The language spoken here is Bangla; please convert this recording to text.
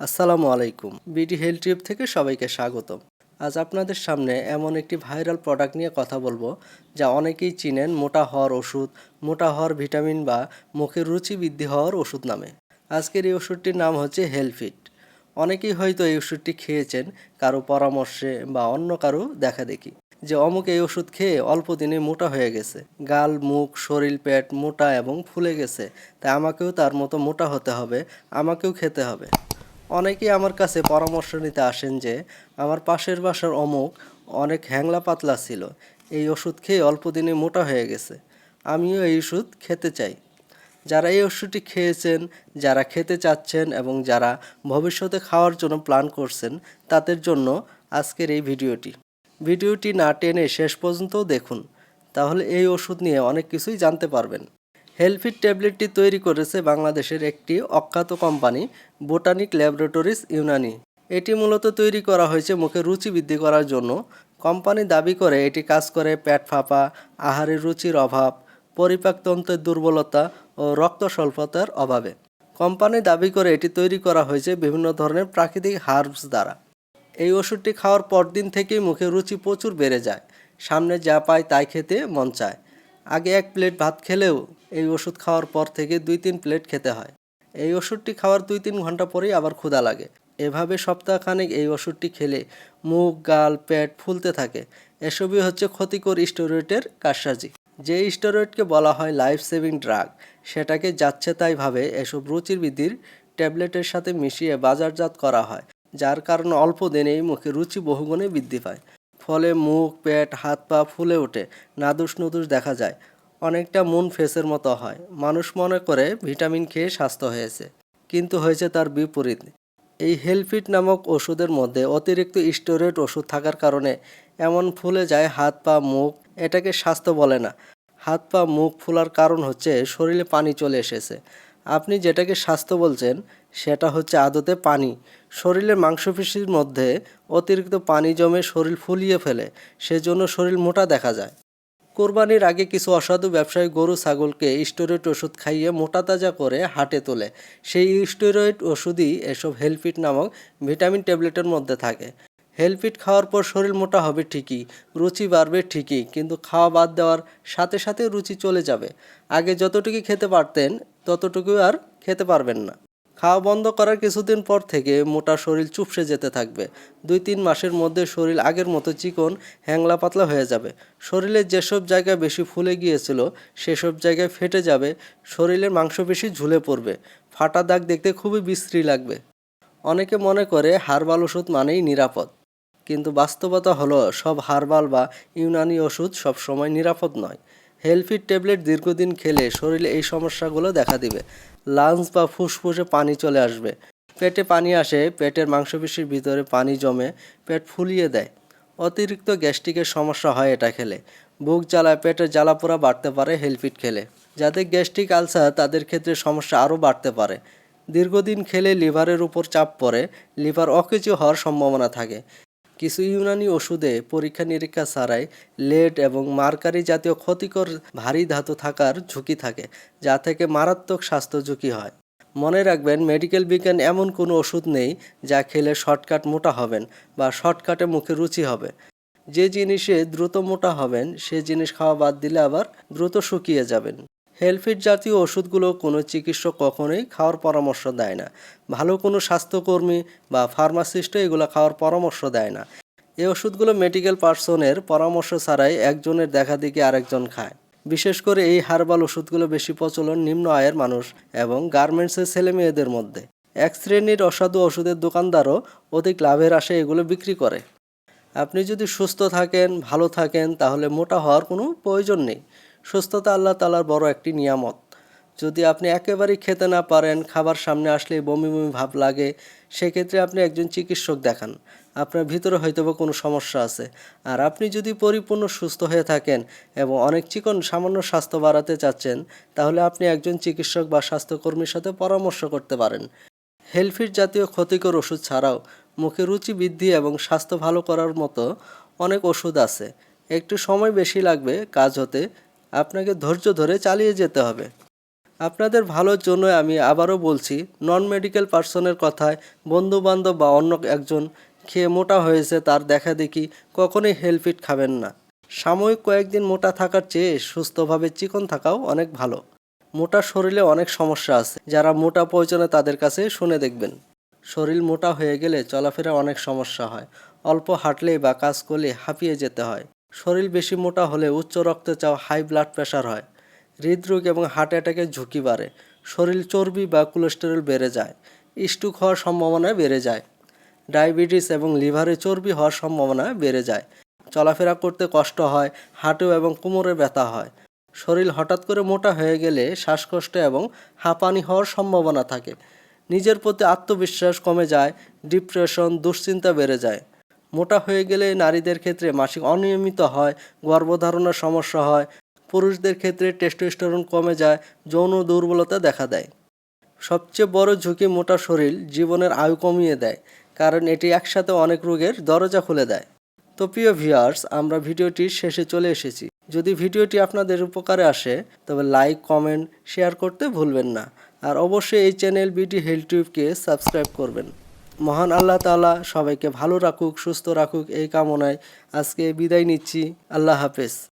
আসসালামু আলাইকুম। বিডি হেলথ টিপ থেকে সবাইকে স্বাগতম। আজ আপনাদের সামনে এমন একটি ভাইরাল প্রোডাক্ট নিয়ে কথা বলব, যা অনেকেই চিনেন মোটা হওয়ার ওষুধ, মোটা হওয়ার ভিটামিন বা মুখের রুচি বৃদ্ধি হওয়ার ওষুধ নামে। আজকের এই ওষুধটির নাম হচ্ছে হেলফিট অনেকেই হয়তো এই ওষুধটি খেয়েছেন, কারও পরামর্শে বা অন্য কারও দেখা দেখি, যে অমুক এই ওষুধ খেয়ে অল্প দিনে মোটা হয়ে গেছে। গাল, মুখ, শরীর, পেট মোটা এবং ফুলে গেছে, তাই আমাকেও তার মতো মোটা হতে হবে, আমাকেও খেতে হবে। অনেকেই আমার কাছে পরামর্শ নিতে আসেন যে, আমার পাশের বাসার অমুক অনেক হ্যাংলা পাতলা ছিল। এই ওষুধ খেয়ে অল্প দিনে মোটা হয়ে গেছে। আমিও এই ওষুধ খেতে চাই। যারা এই ওষুধটি খেয়েছেন, যারা খেতে চাচ্ছেন এবং যারা ভবিষ্যতে খাওয়ার জন্য প্ল্যান করছেন, তাদের জন্য আজকের এই ভিডিওটি। ভিডিওটি না টেনে শেষ পর্যন্তও দেখুন। তাহলে এই ওষুধ নিয়ে অনেক কিছুই জানতে পারবেন। হেলফিট ট্যাবলেটটি তৈরি করেছে বাংলাদেশের একটি অখ্যাত কোম্পানি বোটানিক ল্যাবরেটরিজ ইউনানি এটি মূলত তৈরি করা হয়েছে মুখে রুচি বৃদ্ধি করার জন্য। কোম্পানি দাবি করে এটি কাজ করে পেট ফাঁপা, আহারের রুচির অভাব পরিপাকতন্ত্রের দুর্বলতা ও রক্ত স্বল্পতার অভাবে। কোম্পানি দাবি করে এটি তৈরি করা হয়েছে বিভিন্ন ধরনের প্রাকৃতিক হার্বস দ্বারা। এই ওষুধটি খাওয়ার পরদিন থেকেই মুখে রুচি প্রচুর বেড়ে যায়। সামনে যা পায় তাই খেতে মন চায়। আগে এক প্লেট ভাত খেলেও এই ওষুধ খাওয়ার পর থেকে দুই তিন প্লেট খেতে হয়। এই ওষুধটি খাওয়ার দুই তিন ঘণ্টা পরেই আবার ক্ষুধা লাগে। এভাবে সপ্তাহখানেক এই ওষুধটি খেলে মুখ, গাল, পেট ফুলতে থাকে। এসবই হচ্ছে ক্ষতিকর স্টেরয়েডের কারসাজি। যে স্টেরয়েডকে বলা হয় লাইফ সেভিং ড্রাগ, সেটাকে যাচ্ছে তাই ভাবে এসব রুচির বৃদ্ধির ট্যাবলেটের সাথে মিশিয়ে বাজারজাত করা হয়, যার কারণে অল্প দিনেই মুখে রুচি বহুগুণে বৃদ্ধি পায়। ফলে মুখ, পেট, হাত, পা ফুলে ওঠে, নাদুস নুদুস দেখা যায়। অনেকটা মুন ফেসের মতো হয়। মানুষ মনে করে ভিটামিন খেয়ে স্বাস্থ্য হয়েছে, কিন্তু হয়েছে তার বিপরীত। এই হেলফিট নামক ওষুধের মধ্যে অতিরিক্ত স্টোরেট ওষুধ থাকার কারণে এমন ফুলে যায় হাত, পা, মুখ, এটাকে স্বাস্থ্য বলে না। হাত, পা, মুখ ফোলার কারণ হচ্ছে শরীরে পানি চলে এসেছে। আপনি যেটাকে স্বাস্থ্য বলছেন, সেটা হচ্ছে আদতে পানি। শরীরের মাংসপেশির মধ্যে অতিরিক্ত পানি জমে শরীর ফুলিয়ে ফেলে, সেজন্য শরীর মোটা দেখা যায়। কোরবানির আগে কিছু অসাধু ব্যবসায়ী গরু, ছাগলকে স্টেরয়েড ওষুধ খাইয়ে মোটা তাজা করে হাটে তোলে। সেই স্টেরয়েড ওষুধই এসব হেলফিট নামক ভিটামিন ট্যাবলেটের মধ্যে থাকে। হেলফিট খাওয়ার পর শরীর মোটা হবে ঠিকই, রুচি বাড়বে ঠিকই, কিন্তু খাওয়া বাদ দেওয়ার সাথে সাথে রুচি চলে যাবে। আগে যতটুকু খেতে পারতেন ততটুকু আর খেতে পারবেন না। খাওয়া বন্ধ করার কিছুদিন পর থেকে মোটা শরীর চুপসে যেতে থাকবে। দুই তিন মাসের মধ্যে শরীর আগের মতো চিকন, হ্যাংলা পাতলা হয়ে যাবে। শরীরের যেসব জায়গায় বেশি ফুলে গিয়েছিল, সেসব জায়গায় ফেটে যাবে, শরীরের মাংসপেশি ঝুলে পড়বে, ফাটা দাগ দেখতে খুবই বিশ্রী লাগবে। অনেকে মনে করে হার্বাল ওষুধ মানেই নিরাপদ। কিন্তু বাস্তবতা হলো সব হার্বাল বা ইউনানি ওষুধ সবসময় নিরাপদ নয়। হেলফিট ট্যাবলেট দীর্ঘদিন খেলে শরীরে এই সমস্যাগুলো দেখা দিবে। লাংস বা ফুসফুসে পানি চলে আসবে। পেটে পানি আসে, পেটের মাংসপেশির ভিতরে পানি জমে পেট ফুলিয়ে দেয়। অতিরিক্ত গ্যাস্ট্রিকের সমস্যা হয় এটা খেলে। বুক জ্বালায়, পেটের জ্বালাপোড়া বাড়তে পারে হেলফিট খেলে। যাদের গ্যাস্ট্রিক আলসার, তাদের ক্ষেত্রে সমস্যা আরও বাড়তে পারে। দীর্ঘদিন খেলে লিভারের উপর চাপ পড়ে, লিভার অকেজো হওয়ার সম্ভাবনা থাকে। কিছু ইউনানি ওষুধে পরীক্ষা নিরীক্ষা ছাড়াই লেড এবং মার্কারি জাতীয় ক্ষতিকর ভারী ধাতু থাকার ঝুঁকি থাকে, যা থেকে মারাত্মক স্বাস্থ্য ঝুঁকি হয়। মনে রাখবেন, মেডিকেল বিজ্ঞান এমন কোনো ওষুধ নেই যা খেলে শর্টকাট মোটা হবেন বা শর্টকাটে মুখে রুচি হবে। যে জিনিসে দ্রুত মোটা হবেন, সে জিনিস খাওয়া বাদ দিলে আবার দ্রুত শুকিয়ে যাবেন। হেলফিট জাতীয় ওষুধগুলো কোনো চিকিৎসক কখনোই খাওয়ার পরামর্শ দেয় না। ভালো কোনো স্বাস্থ্যকর্মী বা ফার্মাসিস্টও এগুলো খাওয়ার পরামর্শ দেয় না। এই ওষুধগুলো মেডিকেল পার্সনের পরামর্শ ছাড়াই একজনের দেখা দেখি আরেকজন খায়। বিশেষ করে এই হার্বাল ওষুধগুলো বেশি প্রচলন নিম্ন আয়ের মানুষ এবং গার্মেন্টসের ছেলে মেয়েদের মধ্যে। এক শ্রেণির অসাধু ওষুধের দোকানদারও অধিক লাভের আশে এগুলো বিক্রি করে। আপনি যদি সুস্থ থাকেন, ভালো থাকেন, তাহলে মোটা হওয়ার কোনো প্রয়োজন নেই। সুস্থতা আল্লাহ তালার বড় একটি নিয়ামত। যদি আপনি একেবারেই খেতে না পারেন, খাবার সামনে আসলে বমি বমি ভাব লাগে, সেক্ষেত্রে আপনি একজন চিকিৎসক দেখান। আপনার ভিতরে হয়তো বা কোনো সমস্যা আছে। আর আপনি যদি পরিপূর্ণ সুস্থ হয়ে থাকেন এবং অনেক চিকন, সামান্য স্বাস্থ্য বাড়াতে চাচ্ছেন, তাহলে আপনি একজন চিকিৎসক বা স্বাস্থ্যকর্মীর সাথে পরামর্শ করতে পারেন। হেলফিট জাতীয় ক্ষতিকর ওষুধ ছাড়াও মুখে রুচি বৃদ্ধি এবং স্বাস্থ্য ভালো করার মতো অনেক ওষুধ আছে। একটু সময় বেশি লাগবে কাজ হতে আপনাকে ধৈর্য ধরে চালিয়ে যেতে হবে। আপনাদের ভালোর জন্য আমি আবারও বলছি নন মেডিকেল পার্সনের কথায় বন্ধু বান্ধব বা অন্য একজন খেয়ে মোটা হয়েছে তার দেখা দেখি কখনোই হেলফিট খাবেন না। সাময়িক কয়েকদিন মোটা থাকার চেয়ে সুস্থভাবে চিকন থাকাও অনেক ভালো। মোটা শরীরে অনেক সমস্যা আছে, যারা মোটা প্রয়োজনে তাদের কাছে শুনে দেখবেন। শরীর মোটা হয়ে গেলে চলাফেরা অনেক সমস্যা হয়, অল্প হাঁটলে বা কাজ করলে হাঁপিয়ে যেতে হয়। শরীর বেশি মোটা হলে উচ্চ রক্তচাপ হাই ব্লাড প্রেশার হয়। হৃদরোগ এবং হার্ট অ্যাটাকের ঝুঁকি বাড়ে। শরীর চর্বি বা কোলেস্টেরল বেড়ে যায়। স্ট্রোক হওয়ার সম্ভাবনা বেড়ে যায়। ডায়াবেটিস এবং লিভারে চর্বি হওয়ার সম্ভাবনা বেড়ে যায়। চলাফেরা করতে কষ্ট হয় হাঁটু এবং কোমরে ব্যথা হয়। শরীর হঠাৎ করে মোটা হয়ে গেলে শ্বাসকষ্ট এবং হাঁপানি হওয়ার সম্ভাবনা থাকে। নিজের প্রতি আত্মবিশ্বাস কমে যায়, ডিপ্রেশন, দুশ্চিন্তা বেড়ে যায়। মোটা হয়ে গেলে নারীদের ক্ষেত্রে মাসিক অনিয়মিত হয়, গর্ভধারণের সমস্যা হয়, পুরুষদের ক্ষেত্রে টেস্টোস্টেরন কমে যায়, যৌন দুর্বলতা দেখা দেয়। সবচেয়ে বড় ঝুঁকি মোটা শরীর জীবনের আয়ু কমিয়ে দেয়, কারণ এটি একসাথে অনেক রোগের দরজা খুলে দেয়। তো প্রিয় ভিউয়ার্স, আমরা ভিডিওটির শেষে চলে এসেছি। যদি ভিডিওটি আপনাদের উপকারে আসে, তবে লাইক, কমেন্ট, শেয়ার করতে ভুলবেন না। আর অবশ্যই এই চ্যানেল বিটি হেলথ টিউবকে সাবস্ক্রাইব করবেন। মহান আল্লাহ তালা সবাইকে ভালো রাখুক, সুস্থ রাখুক, এই কামনায় আজকে বিদায় নিচ্ছি। আল্লাহ হাফেজ।